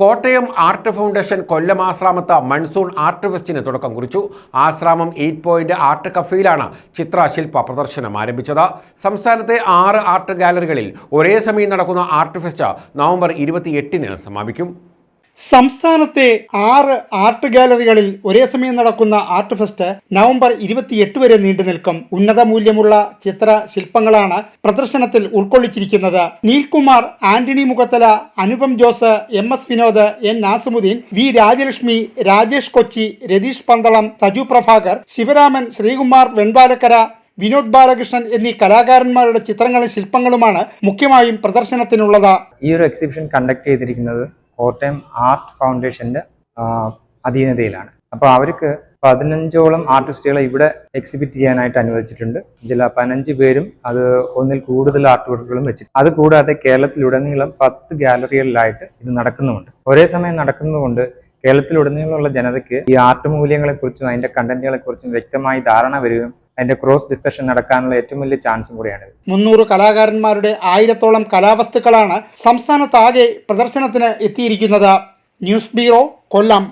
Kottayam art foundation Kollam ആശ്രാമത്ത് monsoon art ഫെസ്റ്റിന് തുടക്കം കുറിച്ചു. ആശ്രാമം എയ്റ്റ് പോയിന്റ് ആർട്ട് കഫയിലാണ് ചിത്രശില്പ പ്രദർശനം ആരംഭിച്ചത്. സംസ്ഥാനത്തെ ആറ് ആർട്ട് ഗാലറികളിൽ ഒരേ സമയം നടക്കുന്ന ആർട്ട് ഫെസ്റ്റ് നവംബർ ഇരുപത്തിയെട്ടിന് സമാപിക്കും. സംസ്ഥാനത്തെ ആറ് ആർട്ട് ഗാലറികളിൽ ഒരേ സമയം നടക്കുന്ന ആർട്ട് ഫെസ്റ്റ് നവംബർ ഇരുപത്തിയെട്ട് വരെ നീണ്ടു നിൽക്കും. ഉന്നത മൂല്യമുള്ള ചിത്ര ശില്പങ്ങളാണ് പ്രദർശനത്തിൽ ഉൾക്കൊള്ളിച്ചിരിക്കുന്നത്. Neelkumar Antony Mukhathala Anupam Jose M S Vinod N Nasumuddeen V Rajalakshmi Rajesh Kochi Ratheesh Pandalam Saju Prabhakar Sivaraman Sreekumar Venpalakkara Vinod Balakrishnan എന്നീ കലാകാരന്മാരുടെ ചിത്രങ്ങളും ശില്പങ്ങളുമാണ് മുഖ്യമായും പ്രദർശനത്തിനുള്ളത്. ഈ ഒരു എക്സിബിഷൻ കണ്ടക്ട് ചെയ്തിരിക്കുന്നത് കോട്ടയം ആർട്ട് ഫൗണ്ടേഷന്റെ ആ, അധീനതയിലാണ്. അപ്പോൾ അവർക്ക് പതിനഞ്ചോളം ആർട്ടിസ്റ്റുകളെ ഇവിടെ എക്സിബിറ്റ് ചെയ്യാനായിട്ട് അനുവദിച്ചിട്ടുണ്ട്. ചില പതിനഞ്ച് പേരും അത് ഒന്നിൽ കൂടുതൽ ആർട്ട് വർക്കുകളും വെച്ചിട്ട് അതുകൂടാതെ കേരളത്തിലുടനീളം പത്ത് ഗാലറികളിലായിട്ട് ഇത് നടക്കുന്നുമുണ്ട്. ഒരേ സമയം നടക്കുന്നതുകൊണ്ട് കേരളത്തിലുടനീളമുള്ള ജനതയ്ക്ക് ഈ ആർട്ട് മൂല്യങ്ങളെക്കുറിച്ചും അതിന്റെ കണ്ടന്റുകളെക്കുറിച്ചും വ്യക്തമായി ധാരണ വരികയും അതിന്റെ ക്രോസ് ഡിസ്കഷൻ നടക്കാനുള്ള ഏറ്റവും വലിയ ചാൻസും കൂടിയാണ് മുന്നൂറ് കലാകാരന്മാരുടെ ആയിരത്തോളം കലാവസ്തുക്കളാണ് സംസ്ഥാനത്താകെ പ്രദർശനത്തിന് എത്തിയിരിക്കുന്നത്. News bureau Kollam.